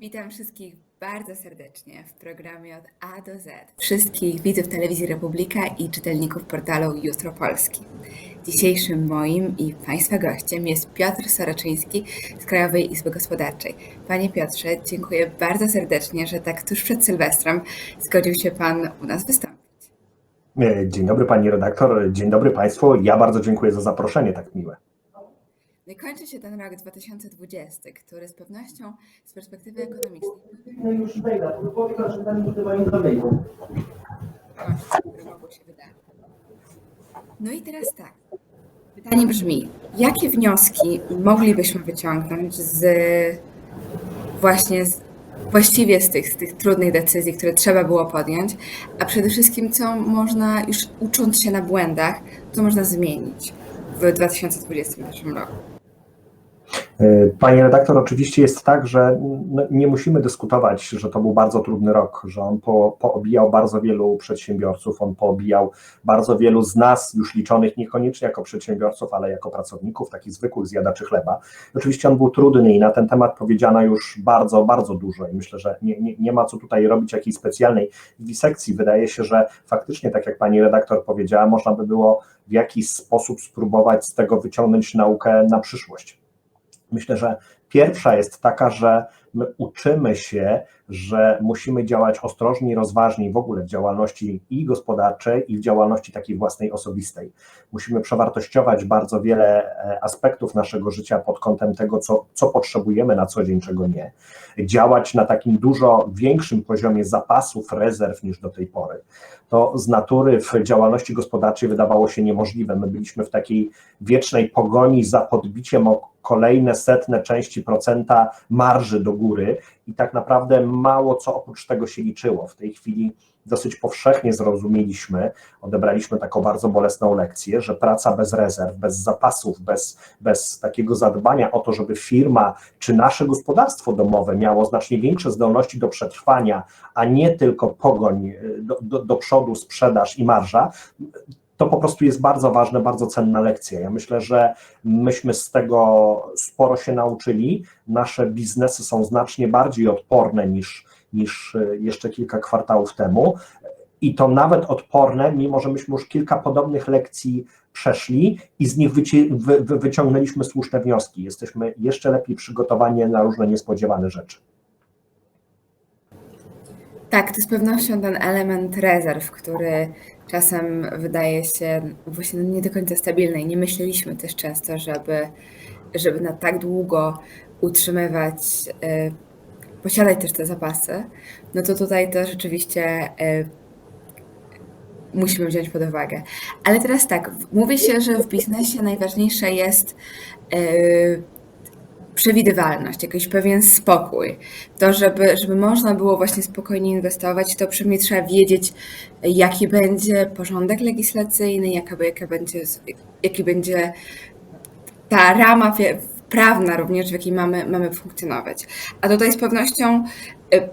Witam wszystkich bardzo serdecznie w programie od A do Z. Wszystkich widzów Telewizji Republika i czytelników portalu Jutro Polski. Dzisiejszym moim i Państwa gościem jest Piotr Soroczyński z Krajowej Izby Gospodarczej. Panie Piotrze, dziękuję bardzo serdecznie, że tak tuż przed Sylwestrem zgodził się Pan u nas wystąpić. E, Dzień dobry pani redaktor, dzień dobry państwu. Ja bardzo dziękuję za zaproszenie tak miłe. No i kończy się ten rok 2020, który z pewnością z perspektywy ekonomicznej No już wejdę, powiem, że tam mogło się wydarzyć. No i teraz tak. Pytanie brzmi, jakie wnioski moglibyśmy wyciągnąć z właśnie z, właściwie z tych, z tych trudnych decyzji, które trzeba było podjąć, a przede wszystkim co można już ucząc się na błędach, co można zmienić w 2021 roku? E, Pani redaktor, oczywiście jest tak, że no, nie musimy dyskutować, że to był bardzo trudny rok, że on po, poobijał bardzo wielu przedsiębiorców, on poobijał bardzo wielu z nas, już liczonych niekoniecznie jako przedsiębiorców, ale jako pracowników, takich zwykłych zjadaczy chleba. Oczywiście on był trudny i na ten temat powiedziano już bardzo, bardzo dużo i myślę, że nie, nie, nie ma co tutaj robić jakiejś specjalnej wisekcji. Wydaje się, że faktycznie, tak jak pani redaktor powiedziała, można by było w jakiś sposób spróbować z tego wyciągnąć naukę na przyszłość. Myślę, że pierwsza jest taka, że my uczymy się, że musimy działać ostrożnie i rozważnie w ogóle w działalności i gospodarczej, i w działalności takiej własnej osobistej. Musimy przewartościować bardzo wiele e, aspektów naszego życia pod kątem tego, co, co potrzebujemy na co dzień, czego nie. Działać na takim dużo większym poziomie zapasów, rezerw niż do tej pory. To z natury w działalności gospodarczej wydawało się niemożliwe. My byliśmy w takiej wiecznej pogoni za podbiciem o kolejne setne części procenta marży do góry i tak naprawdę mało co oprócz tego się liczyło. W tej chwili dosyć powszechnie zrozumieliśmy, odebraliśmy taką bardzo bolesną lekcję, że praca bez rezerw, bez zapasów, bez, bez takiego zadbania o to, żeby firma czy nasze gospodarstwo domowe miało znacznie większe zdolności do przetrwania, a nie tylko pogoń do, do, do przodu, sprzedaż i marża, to po prostu jest bardzo ważna, bardzo cenna lekcja. Ja myślę, że myśmy z tego sporo się nauczyli. Nasze biznesy są znacznie bardziej odporne niż, niż jeszcze kilka kwartałów temu. I to nawet odporne, mimo że myśmy już kilka podobnych lekcji przeszli i z nich wyci- wy- wy- wyciągnęliśmy słuszne wnioski. Jesteśmy jeszcze lepiej przygotowani na różne niespodziewane rzeczy. Tak, to z pewnością ten element rezerw, który czasem wydaje się właśnie nie do końca stabilny i nie myśleliśmy też często, żeby, żeby na tak długo utrzymywać, y, posiadać też te zapasy, no to tutaj to rzeczywiście y, musimy wziąć pod uwagę. Ale teraz tak, mówi się, że w biznesie najważniejsze jest y, przewidywalność, jakiś pewien spokój. To, żeby, żeby można było właśnie spokojnie inwestować, to przy mnie trzeba wiedzieć, jaki będzie porządek legislacyjny, jaka, jaka będzie, jaki będzie ta rama prawna również, w jakiej mamy, mamy funkcjonować. A tutaj z pewnością y,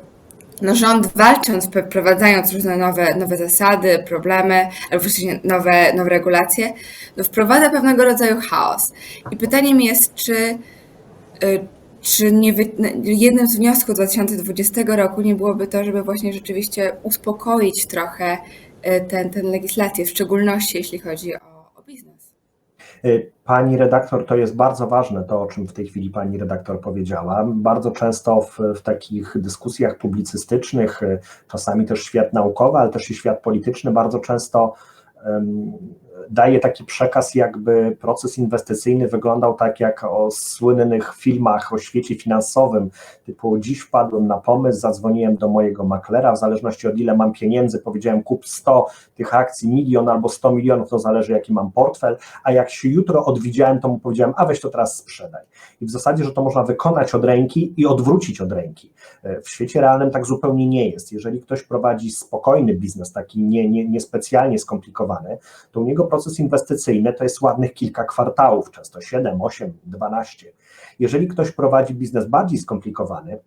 no rząd walcząc, wprowadzając różne nowe, nowe zasady, problemy, albo właściwie nowe, nowe regulacje, no wprowadza pewnego rodzaju chaos. I pytaniem jest, czy Czy nie jednym z wniosków 2020 roku nie byłoby to, żeby właśnie rzeczywiście uspokoić trochę y, ten, legislację, w szczególności jeśli chodzi o, o biznes? Y, Pani redaktor, to jest bardzo ważne, to o czym w tej chwili pani redaktor powiedziała. Bardzo często w, w takich dyskusjach publicystycznych, y, czasami też świat naukowy, ale też i świat polityczny, bardzo często um, daje taki przekaz, jakby proces inwestycyjny wyglądał tak jak o słynnych filmach o świecie finansowym, typu dziś wpadłem na pomysł, zadzwoniłem do mojego maklera, w zależności od ile mam pieniędzy, powiedziałem kup 100 tych akcji, milion albo 100 milionów, to zależy jaki mam portfel, a jak się jutro odwidziałem, to mu powiedziałem, a weź to teraz sprzedaj. I w zasadzie, że to można wykonać od ręki i odwrócić od ręki. W świecie realnym tak zupełnie nie jest. Jeżeli ktoś prowadzi spokojny biznes, taki nie, nie, niespecjalnie skomplikowany, to u niego proces inwestycyjny to jest ładnych kilka kwartałów, często 7, 8, 12. Jeżeli ktoś prowadzi biznes bardziej skomplikowany,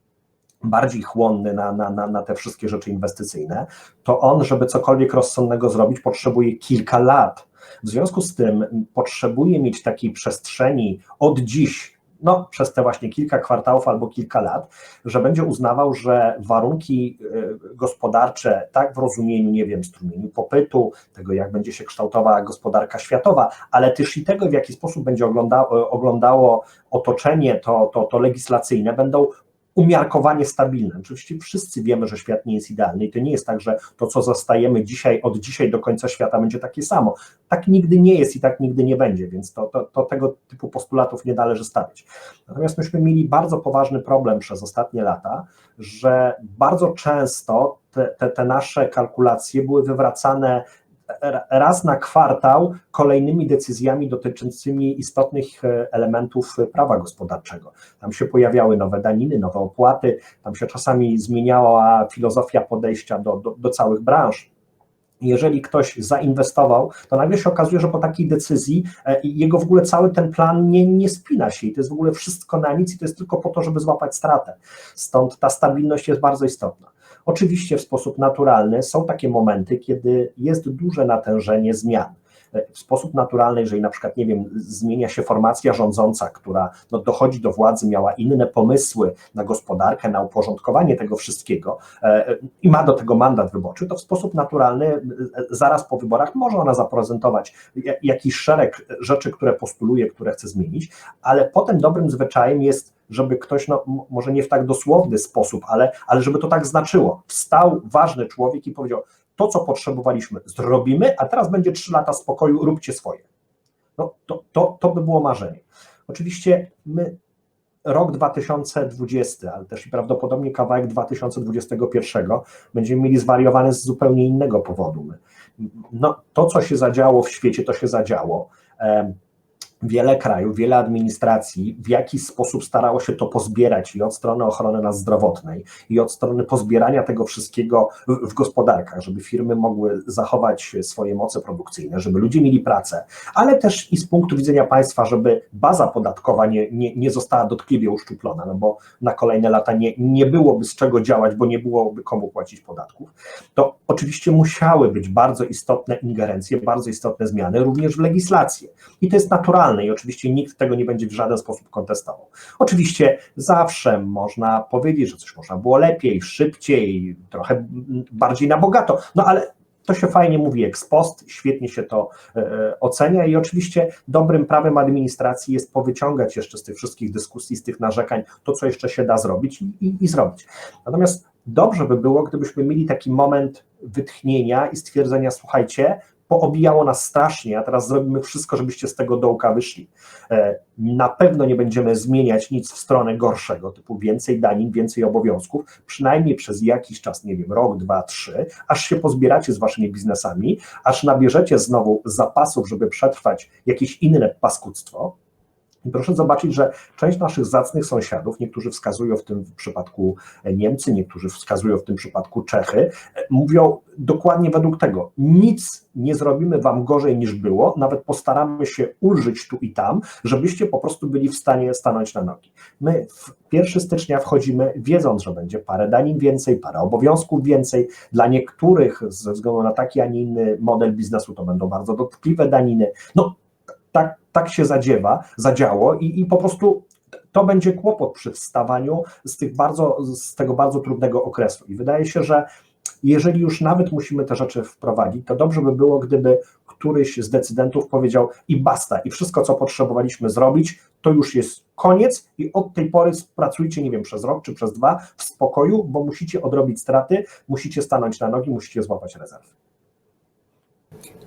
bardziej chłonny na, na, na, na te wszystkie rzeczy inwestycyjne, to on, żeby cokolwiek rozsądnego zrobić, potrzebuje kilka lat. W związku z tym potrzebuje mieć takiej przestrzeni od dziś no, przez te właśnie kilka kwartałów albo kilka lat, że będzie uznawał, że warunki y, gospodarcze, tak w rozumieniu, nie wiem, strumieniu popytu, tego jak będzie się kształtowała gospodarka światowa, ale też i tego, w jaki sposób będzie oglądało, oglądało otoczenie to, to, to legislacyjne, będą umiarkowanie stabilne. Oczywiście wszyscy wiemy, że świat nie jest idealny i to nie jest tak, że to, co zostajemy dzisiaj, od dzisiaj do końca świata będzie takie samo. Tak nigdy nie jest i tak nigdy nie będzie, więc to, to, to tego typu postulatów nie należy stawiać. Natomiast myśmy mieli bardzo poważny problem przez ostatnie lata, że bardzo często te, te, te nasze kalkulacje były wywracane raz na kwartał kolejnymi decyzjami dotyczącymi istotnych e, elementów prawa gospodarczego. Tam się pojawiały nowe daniny, nowe opłaty, tam się czasami zmieniała filozofia podejścia do, do, do całych branż. Jeżeli ktoś zainwestował, to nagle się okazuje, że po takiej decyzji e, jego w ogóle cały ten plan nie, nie spina się i to jest w ogóle wszystko na nic i to jest tylko po to, żeby złapać stratę. Stąd ta stabilność jest bardzo istotna. Oczywiście w sposób naturalny są takie momenty, kiedy jest duże natężenie zmian. W sposób naturalny, jeżeli na przykład, nie wiem, zmienia się formacja rządząca, która no, dochodzi do władzy, miała inne pomysły na gospodarkę, na uporządkowanie tego wszystkiego e, i ma do tego mandat wyborczy, to w sposób naturalny e, zaraz po wyborach może ona zaprezentować jakiś szereg rzeczy, które postuluje, które chce zmienić, ale potem dobrym zwyczajem jest żeby ktoś, no, może nie w tak dosłowny sposób, ale, ale żeby to tak znaczyło. Wstał ważny człowiek i powiedział: To, co potrzebowaliśmy, zrobimy, a teraz będzie trzy lata spokoju, róbcie swoje. No, to, to, to by było marzenie. Oczywiście my rok 2020, ale też i prawdopodobnie kawałek 2021 będziemy mieli zwariowany z zupełnie innego powodu. No, to, co się zadziało w świecie, to się zadziało wiele krajów, wiele administracji w jakiś sposób starało się to pozbierać i od strony ochrony nas zdrowotnej, i od strony pozbierania tego wszystkiego w, gospodarkach, żeby firmy mogły zachować swoje moce produkcyjne, żeby ludzie mieli pracę, ale też i z punktu widzenia państwa, żeby baza podatkowa nie, nie, nie została dotkliwie uszczuplona, no bo na kolejne lata nie, nie byłoby z czego działać, bo nie byłoby komu płacić podatków, to oczywiście musiały być bardzo istotne ingerencje, bardzo istotne zmiany również w legislację. I to jest naturalne i oczywiście nikt tego nie będzie w żaden sposób kontestował. Oczywiście zawsze można powiedzieć, że coś można było lepiej, szybciej, trochę bardziej na bogato, no ale to się fajnie mówi ex post, świetnie się to e, ocenia i oczywiście dobrym prawem administracji jest powyciągać jeszcze z tych wszystkich dyskusji, z tych narzekań to, co jeszcze się da zrobić i, i, i zrobić. Natomiast dobrze by było, gdybyśmy mieli taki moment wytchnienia i stwierdzenia, słuchajcie, poobijało nas strasznie, a teraz zrobimy wszystko, żebyście z tego dołka wyszli. E, na pewno nie będziemy zmieniać nic w stronę gorszego, typu więcej danin, więcej obowiązków, przynajmniej przez jakiś czas, nie wiem, rok, dwa, trzy, aż się pozbieracie z waszymi biznesami, aż nabierzecie znowu zapasów, żeby przetrwać jakieś inne paskudztwo, i proszę zobaczyć, że część naszych zacnych sąsiadów, niektórzy wskazują w tym przypadku Niemcy, niektórzy wskazują w tym przypadku Czechy, mówią dokładnie według tego: nic nie zrobimy wam gorzej niż było, nawet postaramy się ulżyć tu i tam, żebyście po prostu byli w stanie stanąć na nogi. My w 1 stycznia wchodzimy, wiedząc, że będzie parę danin więcej, parę obowiązków więcej. Dla niektórych, ze względu na taki, a nie inny model biznesu, to będą bardzo dotkliwe daniny. No, tak, tak się zadziewa, zadziało i, i po prostu to będzie kłopot przy wstawaniu z, tych bardzo, z tego bardzo trudnego okresu. I wydaje się, że jeżeli już nawet musimy te rzeczy wprowadzić, to dobrze by było, gdyby któryś z decydentów powiedział i basta, i wszystko, co potrzebowaliśmy zrobić, to już jest koniec i od tej pory pracujcie, nie wiem, przez rok czy przez dwa w spokoju, bo musicie odrobić straty, musicie stanąć na nogi, musicie złapać rezerwy.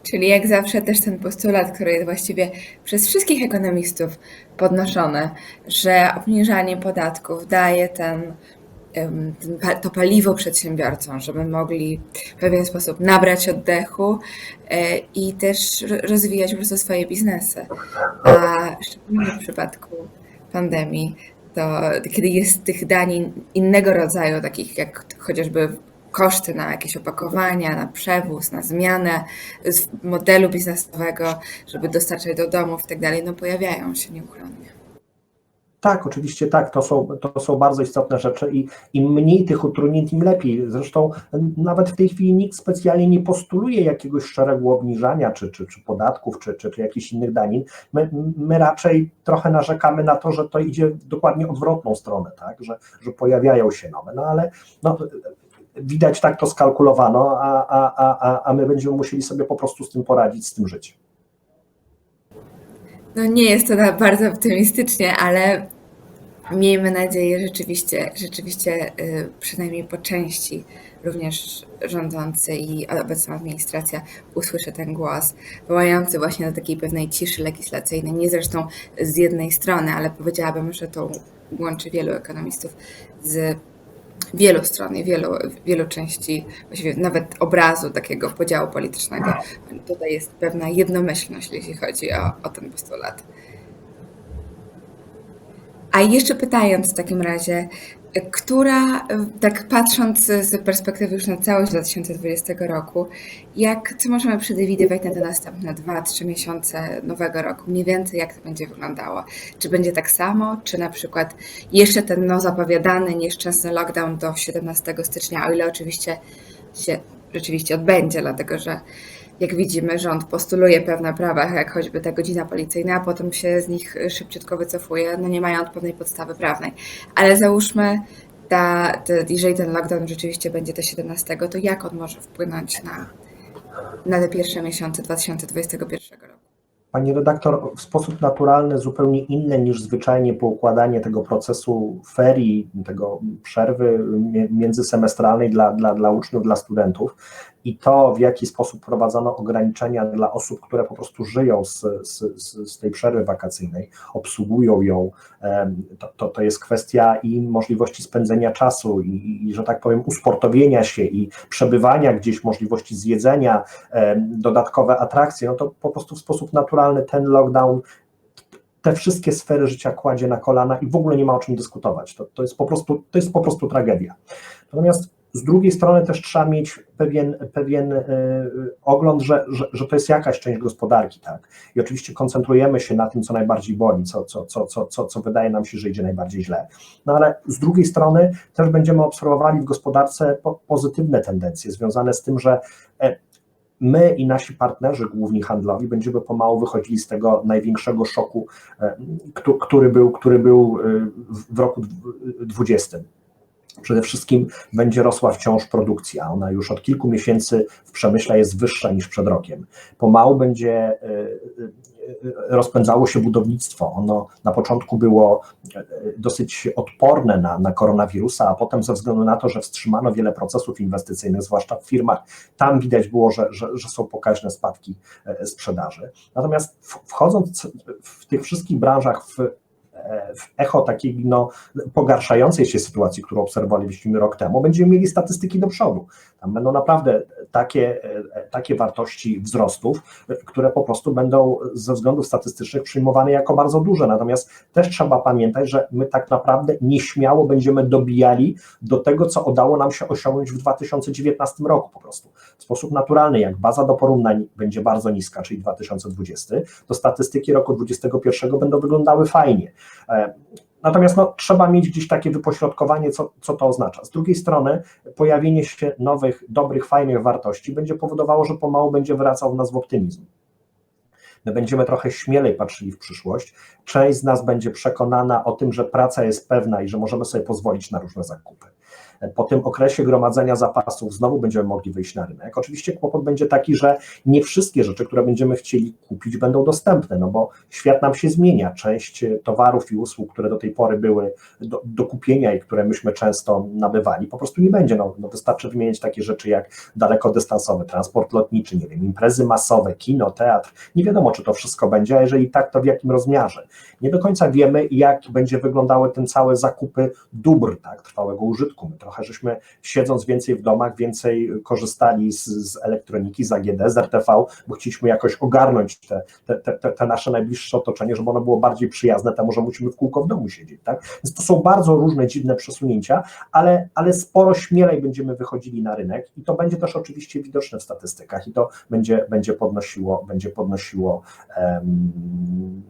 Czyli jak zawsze też ten postulat, który jest właściwie przez wszystkich ekonomistów podnoszony, że obniżanie podatków daje ten, to paliwo przedsiębiorcom, żeby mogli w pewien sposób nabrać oddechu e, i też rozwijać po prostu swoje biznesy. A szczególnie w przypadku pandemii, to kiedy jest tych danin innego rodzaju, takich jak chociażby koszty na jakieś opakowania, na przewóz, na zmianę modelu biznesowego, żeby dostarczać do domów i tak dalej, no pojawiają się nieuchronnie. Tak, oczywiście tak, to są, to są bardzo istotne rzeczy i im mniej tych utrudnień, tym lepiej. Zresztą nawet w tej chwili nikt specjalnie nie postuluje jakiegoś szeregu obniżania czy, czy, czy podatków, czy, czy, czy jakichś innych danin. My, my raczej trochę narzekamy na to, że to idzie dokładnie odwrotną stronę, tak? że, że pojawiają się nowe, no ale no, widać tak to skalkulowano, a, a, a, a, my będziemy musieli sobie po prostu z tym poradzić, z tym żyć. No nie jest to bardzo optymistycznie, ale miejmy nadzieję rzeczywiście, rzeczywiście y, przynajmniej po części również rządzący i obecna administracja usłyszy ten głos, wołający właśnie do takiej pewnej ciszy legislacyjnej. Nie zresztą z jednej strony, ale powiedziałabym, że to łączy wielu ekonomistów z wielu stron i wielu, wielu części, właściwie nawet obrazu takiego podziału politycznego. Tutaj jest pewna jednomyślność, jeśli chodzi o, o ten postulat. A jeszcze pytając w takim razie, która, tak patrząc z perspektywy już na całość 2020 roku, jak, co możemy przewidywać na te następne 2-3 miesiące nowego roku? Mniej więcej jak to będzie wyglądało? Czy będzie tak samo, czy na przykład jeszcze ten no, zapowiadany, nieszczęsny lockdown do 17 stycznia, o ile oczywiście się rzeczywiście odbędzie, dlatego że jak widzimy, rząd postuluje pewne prawa, jak choćby ta godzina policyjna, a potem się z nich szybciutko wycofuje, no nie mając pewnej podstawy prawnej. Ale załóżmy, ta, ta, jeżeli ten lockdown rzeczywiście będzie do 17, to jak on może wpłynąć na, na te pierwsze miesiące 2021 roku? Pani redaktor, w sposób naturalny, zupełnie inny niż zwyczajnie poukładanie tego procesu ferii, tego przerwy międzysemestralnej dla, dla, dla uczniów, dla studentów i to, w jaki sposób prowadzono ograniczenia dla osób, które po prostu żyją z, z, z tej przerwy wakacyjnej, obsługują ją, to, to, to jest kwestia i możliwości spędzenia czasu i, i, że tak powiem, usportowienia się i przebywania gdzieś, możliwości zjedzenia, dodatkowe atrakcje, no to po prostu w sposób naturalny ten lockdown te wszystkie sfery życia kładzie na kolana i w ogóle nie ma o czym dyskutować. To, to, jest, po prostu, to jest po prostu tragedia. Natomiast z drugiej strony też trzeba mieć pewien, pewien y, ogląd, że, że, że to jest jakaś część gospodarki, tak? I oczywiście koncentrujemy się na tym, co najbardziej boli, co, co, co, co, co, co wydaje nam się, że idzie najbardziej źle. No ale z drugiej strony też będziemy obserwowali w gospodarce po, pozytywne tendencje związane z tym, że e, my i nasi partnerzy główni handlowi będziemy pomału wychodzili z tego największego szoku, e, który był, który był w roku 2020. Przede wszystkim będzie rosła wciąż produkcja. Ona już od kilku miesięcy w przemyśle jest wyższa niż przed rokiem. Pomału będzie rozpędzało się budownictwo. Ono na początku było dosyć odporne na, na koronawirusa, a potem ze względu na to, że wstrzymano wiele procesów inwestycyjnych, zwłaszcza w firmach, tam widać było, że, że, że są pokaźne spadki sprzedaży. Natomiast wchodząc w tych wszystkich branżach w w echo takiej no, pogarszającej się sytuacji, którą obserwowaliśmy rok temu, będziemy mieli statystyki do przodu. Tam będą naprawdę takie, takie wartości wzrostów, które po prostu będą ze względów statystycznych przyjmowane jako bardzo duże. Natomiast też trzeba pamiętać, że my tak naprawdę nieśmiało będziemy dobijali do tego, co udało nam się osiągnąć w 2019 roku po prostu. W sposób naturalny, jak baza do porównań będzie bardzo niska, czyli 2020, to statystyki roku 2021 będą wyglądały fajnie. Natomiast no, trzeba mieć gdzieś takie wypośrodkowanie, co, co to oznacza. Z drugiej strony, pojawienie się nowych, dobrych, fajnych wartości będzie powodowało, że pomału będzie wracał w nas w optymizm. My będziemy trochę śmielej patrzyli w przyszłość. Część z nas będzie przekonana o tym, że praca jest pewna i że możemy sobie pozwolić na różne zakupy. Po tym okresie gromadzenia zapasów znowu będziemy mogli wyjść na rynek. Oczywiście kłopot będzie taki, że nie wszystkie rzeczy, które będziemy chcieli kupić, będą dostępne, no bo świat nam się zmienia. Część towarów i usług, które do tej pory były do, do kupienia i które myśmy często nabywali, po prostu nie będzie. No, no wystarczy wymienić takie rzeczy jak dalekodystansowy transport lotniczy, nie wiem, imprezy masowe, kino, teatr. Nie wiadomo, czy to wszystko będzie, a jeżeli tak, to w jakim rozmiarze. Nie do końca wiemy, jak będzie wyglądały ten całe zakupy dóbr, tak, trwałego użytku. My trochę żeśmy siedząc więcej w domach, więcej korzystali z, z elektroniki, z AGD, z RTV, bo chcieliśmy jakoś ogarnąć te, te, te, te, nasze najbliższe otoczenie, żeby ono było bardziej przyjazne temu, że musimy w kółko w domu siedzieć. Tak? Więc to są bardzo różne, dziwne przesunięcia, ale, ale sporo śmielej będziemy wychodzili na rynek i to będzie też oczywiście widoczne w statystykach i to będzie, będzie podnosiło, będzie podnosiło um,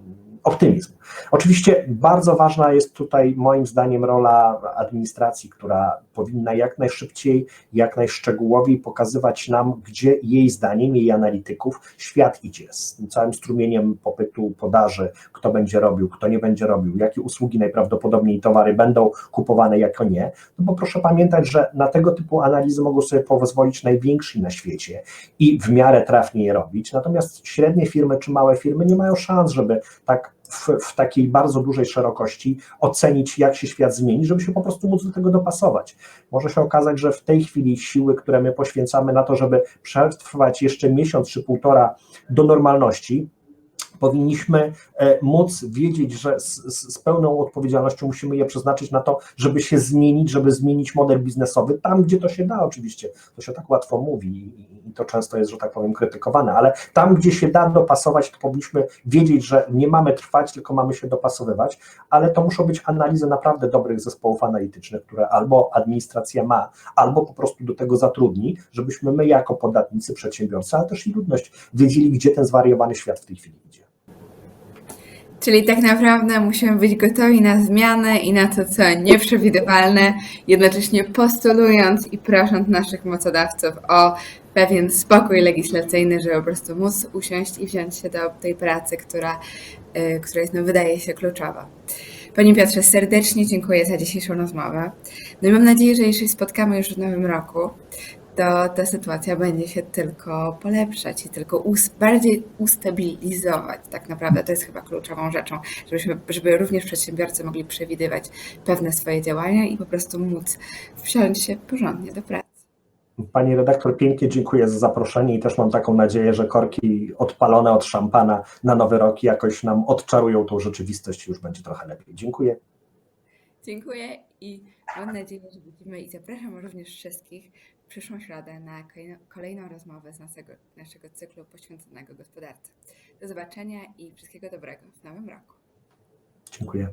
optymizm. Oczywiście bardzo ważna jest tutaj moim zdaniem rola administracji, która powinna jak najszybciej, jak najszczegółowiej pokazywać nam, gdzie jej zdaniem, jej analityków świat idzie z tym całym strumieniem popytu, podaży, kto będzie robił, kto nie będzie robił, jakie usługi najprawdopodobniej towary będą kupowane, jako nie. No bo proszę pamiętać, że na tego typu analizy mogą sobie pozwolić najwięksi na świecie i w miarę trafnie je robić. Natomiast średnie firmy czy małe firmy nie mają szans, żeby tak w, w takiej bardzo dużej szerokości ocenić, jak się świat zmieni, żeby się po prostu móc do tego dopasować. Może się okazać, że w tej chwili siły, które my poświęcamy na to, żeby przetrwać jeszcze miesiąc czy półtora do normalności, powinniśmy e, móc wiedzieć, że z, z, pełną odpowiedzialnością musimy je przeznaczyć na to, żeby się zmienić, żeby zmienić model biznesowy tam, gdzie to się da oczywiście. To się tak łatwo mówi i to często jest, że tak powiem, krytykowane, ale tam, gdzie się da dopasować, to powinniśmy wiedzieć, że nie mamy trwać, tylko mamy się dopasowywać, ale to muszą być analizy naprawdę dobrych zespołów analitycznych, które albo administracja ma, albo po prostu do tego zatrudni, żebyśmy my jako podatnicy, przedsiębiorcy, ale też i ludność wiedzieli, gdzie ten zwariowany świat w tej chwili idzie. Czyli tak naprawdę musimy być gotowi na zmianę i na to, co nieprzewidywalne, jednocześnie postulując i prosząc naszych mocodawców o pewien spokój legislacyjny, żeby po prostu móc usiąść i wziąć się do tej pracy, która, y, która jest, no, wydaje się kluczowa. Panie Piotrze, serdecznie dziękuję za dzisiejszą rozmowę. No i mam nadzieję, że jeśli spotkamy już w nowym roku, to ta sytuacja będzie się tylko polepszać i tylko us- bardziej ustabilizować. Tak naprawdę to jest chyba kluczową rzeczą, żebyśmy, żeby również przedsiębiorcy mogli przewidywać pewne swoje działania i po prostu móc wsiąść się porządnie do pracy. Pani redaktor, pięknie dziękuję za zaproszenie i też mam taką nadzieję, że korki odpalone od szampana na nowy rok jakoś nam odczarują tą rzeczywistość i już będzie trochę lepiej. Dziękuję. Dziękuję i mam nadzieję, że widzimy i zapraszam również wszystkich przyszłą środę na kolejną- rozmowę z naszego, naszego cyklu poświęconego gospodarce. Do zobaczenia i wszystkiego dobrego w nowym roku. Dziękuję.